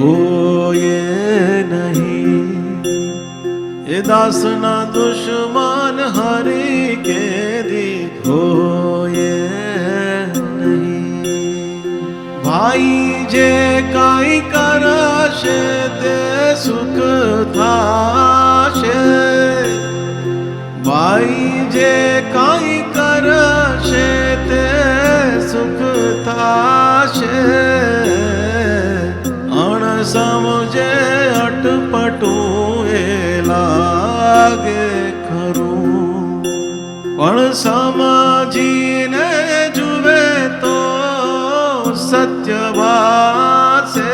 हो ये नहीं। ये दासना दुश्मन हरि के दी हो ये नहीं। भाई जे काई करश, ते सुख थाश। भाई जे काई करश, ते सुख थाश। લાગે ખરું પણ સમજીને જુએ તો સત્ય વાસે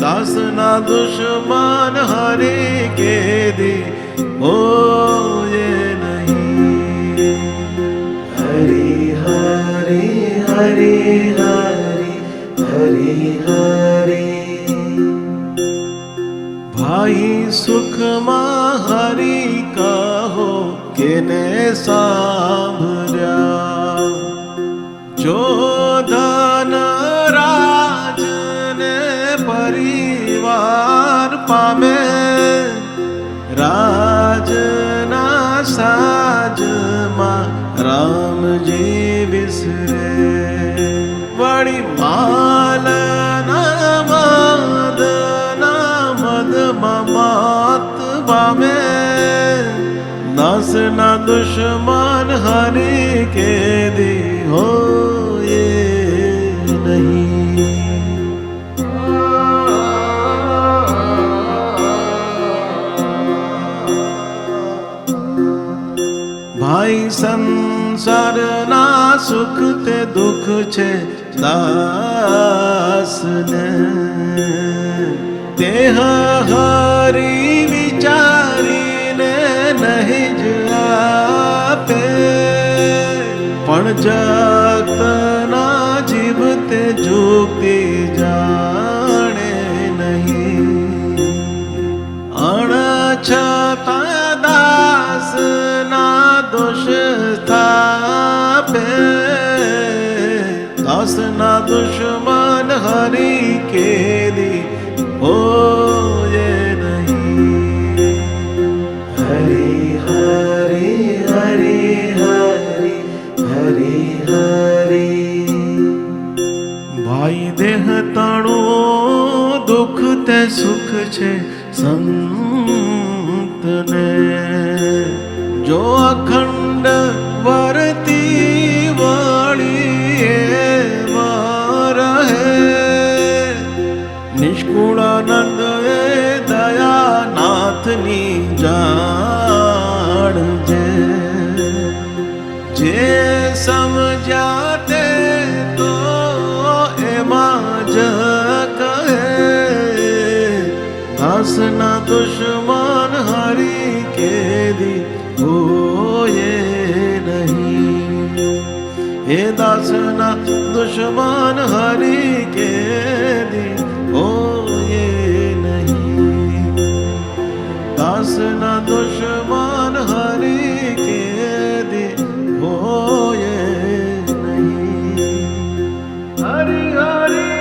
દાસના દુશ્મન હરી કે દી હોયે નહીં હરી હરી आई सुख महारी का हो किने सांभरा जो धन राज ने परिवार पामे, राज ना साज मा राम जी না দুশ্মন হরি কে দি হো ভাই সংসার না সুখতে দুঃখ ছে, দাস তেহ হরি पण जगतना जीवते जुक्ति जाने नहीं। अणछता दास ना दोष स्थापे दास ना दुश्मन સુખ છે સંતને જો અખંડ વરતી पास न दुश्मन हरि के दी हो ये नहीं। हे दास ना दुश्मन हरि के दी हो ये नहीं। दास ना दुश्मन हरि के दी हो ये नहीं। हरि हरि।